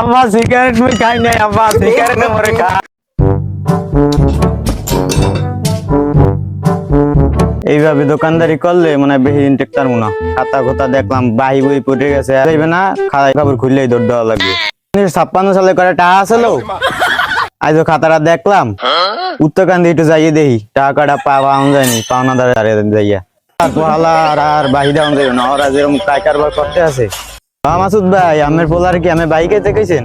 আব্বা সিগারেট মুই খাই নাই, আব্বা সিগারেট মরে খা। এইভাবে দোকানদারি করলে মানে বেশি দিন টেকতার মনে খাতা খোতা দেখলাম, বাহি বই পড়ে গেছে যাইবে না খাতা খাবার খুললেই দৌড় দেওয়া লাগবে। ছাপ্পান্ন সালে করে টাকা আসলো আজ খাতাটা দেখলাম। উত্তরকান্দি একটু যাইয়ে দেখি। টাকাটা পাওয়া যায়নি পাওনা দাঁড়িয়ে যাইয়া। আর আর আর বাহি দেওয়া যাবে না। ওরা যেরকম কাই কারবার করতে আছে মাসুদ ভাই আমের পোলার কি আমি বাইকে দেখেছেন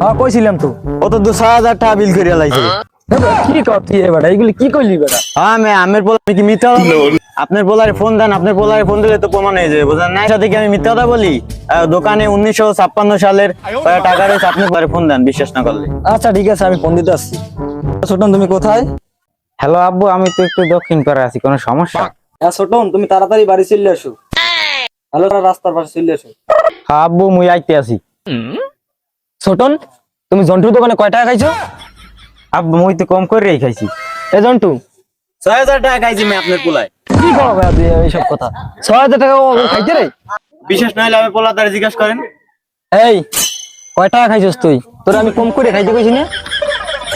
হ্যাঁ কইছিলাম তো। ও তো দু ছ হাজার টাকা বিল করে লাইছে। কি করতি এবার? এগুলি কি কইলি বেটা? হ্যাঁ আমি আমের পোলা আমি কি মিথ্যা আপনার পোলারে ফোন দেন আপনার পোলারে ফোন দিলে তো প্রমাণ হয়ে যাবে বুঝলেন? না সাথে কি আমি মিথ্যা কথা বলি? দোকানে উনিশশো ছাপ্পান্ন সালের টাকা রয়েছে আপনি পরে ফোন দেন বিশ্বাস না করলে। আচ্ছা ঠিক আছে আমি ফোন দিতে আসছি। ছোটন তুমি কোথায়? হ্যালো আব্বু আমি তো একটু দক্ষিণ পাড়ে আছি কোনো সমস্যা? হ্যাঁ ছোটন তুমি তাড়াতাড়ি বাড়ি চলে আসো। হ্যালো রাস্তার পাশে চলে আসো। আব্বু মুই আইতে আছি। ছোটন তুমি জন্টুর দোকানে কয় টাকা খাইছো? আব্বু মুই তো কম করে খাইছি। এ জন্টু ছয় হাজার টাকা খাইছি আমি আপনার পোলায়। কি করো ভাই তুই এইসব কথা? ছয় হাজার টাকা ও খাইতে রে? বিশ্বাস না হলে আমি পোলা তারা জিজ্ঞাসা করেন। এই কয় টাকা খাইছস তুই? তোর আমি কম করে খাইতে কইছি না?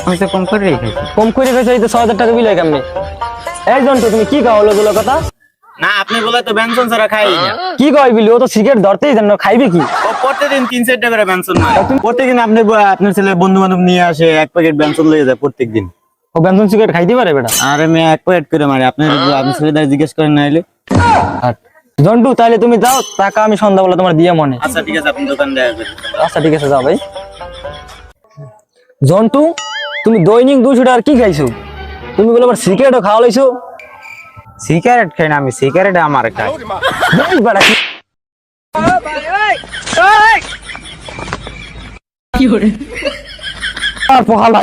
আমি তো কম করে খাইছি। কম করে খাইছো এই তো ছয় হাজার টাকা বিল হয় কেমনে? এই জন্টু তুমি কি খাও হলো গুলো কথা? না আপনি বলে তো ব্যঞ্জন ছাড়া খাই না। কি কয় বিলি? ও তো সিগারেট ধরতেই জানো খাইবে কি? ও প্রত্যেকদিন তিন চারটা করে ব্যঞ্জন মারে প্রত্যেকদিন আপনি আপনার ছেলে বন্ধু বান্ধব নিয়ে আসে এক প্যাকেট ব্যঞ্জন লয়ে যায় প্রত্যেকদিন। ও ব্যঞ্জন সিগারেট খাইতে পারে বেটা? আর আমি এক প্যাকেট করে মারি। আপনি আপনি ছেলে দ্বারা জিজ্ঞেস করেন না হলে জন্টু তাহলে তুমি যাও টাকা আমি সন্ধ্যাবেলা তোমার দিয়ে মনে। আচ্ছা ঠিক আছে আপনি দোকান আচ্ছা ঠিক আছে যাও ভাই। জন্টু তুমি দৈনিক দুশো টাকার কি খাইছো? তুমি বলে আবার সিগারেটও খাওয়া লাইছো। সিগারেট খাই না আমি, সিগারেট আমার খাই।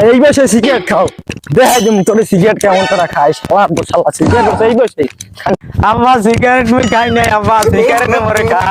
এই সিগারেট খাও। সিগারেট কেমন খাই এই সিগারেট খাই নাই, আব্বা, সিগারেট মরে খা।